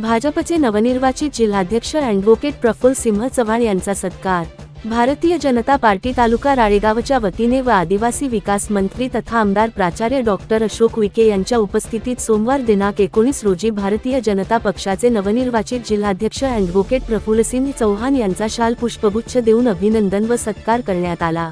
भाजपचे नवनिर्वाचित जिल्हाध्यक्ष अॅडव्होकेट प्रफुल्ल सिंह चव्हाण यांचा सत्कार. भारतीय जनता पार्टी तालुका राळेगावच्या वतीने व आदिवासी विकास मंत्री तथा आमदार प्राचार्य डॉक्टर अशोक विके यांच्या उपस्थितीत सोमवार दिनांक एकोणीस रोजी भारतीय जनता पक्षाचे नवनिर्वाचित जिल्हाध्यक्ष अॅडव्होकेट प्रफुल्लसिंह चौहान यांचा शाल पुष्पगुच्छ देऊन अभिनंदन व सत्कार करण्यात आला.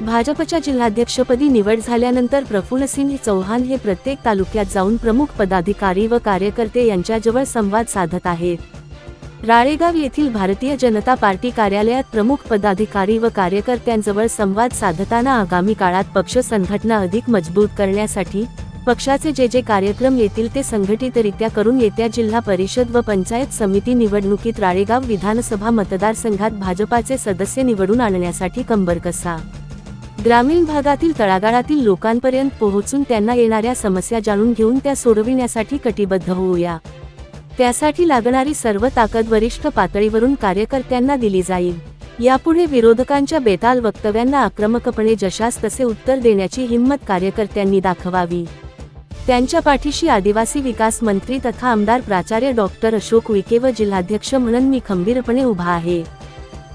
भाजपच्या जिल्हाध्यक्षपदी निवड झाल्यानंतर प्रफुल्लसिंह चौहान हे प्रत्येक तालुक्यात जाऊन प्रमुख पदाधिकारी व कार्यकर्ते यांच्याजवळ संवाद साधत आहेत. राळेगाव येथील भारतीय जनता पार्टी कार्यालयात प्रमुख पदाधिकारी व कार्यकर्त्यांजवळ संवाद साधताना आगामी काळात पक्ष संघटना अधिक मजबूत करण्यासाठी पक्षाचे जे जे कार्यक्रम येतील ते संघटितरित्या करून येत्या जिल्हा परिषद व पंचायत समिती निवडणुकीत राळेगाव विधानसभा मतदारसंघात भाजपाचे सदस्य निवडून आणण्यासाठी कंबर कसा ग्रामीण भागातील तळागाळातील लोकांपर्यंत पोहोचून त्यांना येणाऱ्या समस्या जाणून घेऊन त्या सोडविण्यासाठी कटिबद्ध होऊया. त्यासाठी लागणारी सर्व ताकद वरिष्ठ पातळीवरून कार्यकर्त्यांना दिली जाईल. यापुढे विरोधकांच्या बेताल वक्तव्यांना आक्रमकपणे जशास तसे उत्तर देण्याची हिंमत कार्यकर्त्यांनी दाखवावी. त्यांच्या पाठीशी आदिवासी विकास मंत्री तथा आमदार प्राचार्य डॉक्टर अशोक विके व जिल्हाध्यक्ष म्हणून मी खंबीरपणे उभा आहे.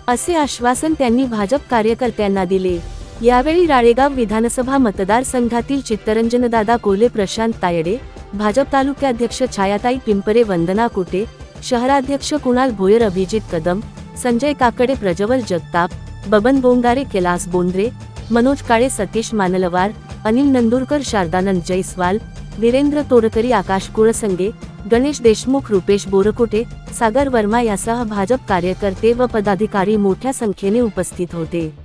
असे आश्वासन त्यांनी भाजप कार्यकर्त्यांना दिले. यावेळी राळेगाव विधानसभा मतदारसंघातील चित्तरंजनदादा कोले प्रशांत तायडे भाजप तालुक्याध्यक्ष छायाताई पिंपरे वंदना कुटे शहराध्यक्ष कुणाल भोयर अभिजित कदम संजय काकडे प्रज्वल जगताप बबन बोंगारे कैलास बोंद्रे मनोज काळे सतीश मानलवार अनिल नंदुरकर शारदानंद जैस्वाल वीरेंद्र तोडकरी आकाश कुळसंगे गणेश देशमुख रुपेश बोरकोटे सागर वर्मा यासह भाजप कार्यकर्ते व पदाधिकारी मोठ्या संख्येने उपस्थित होते.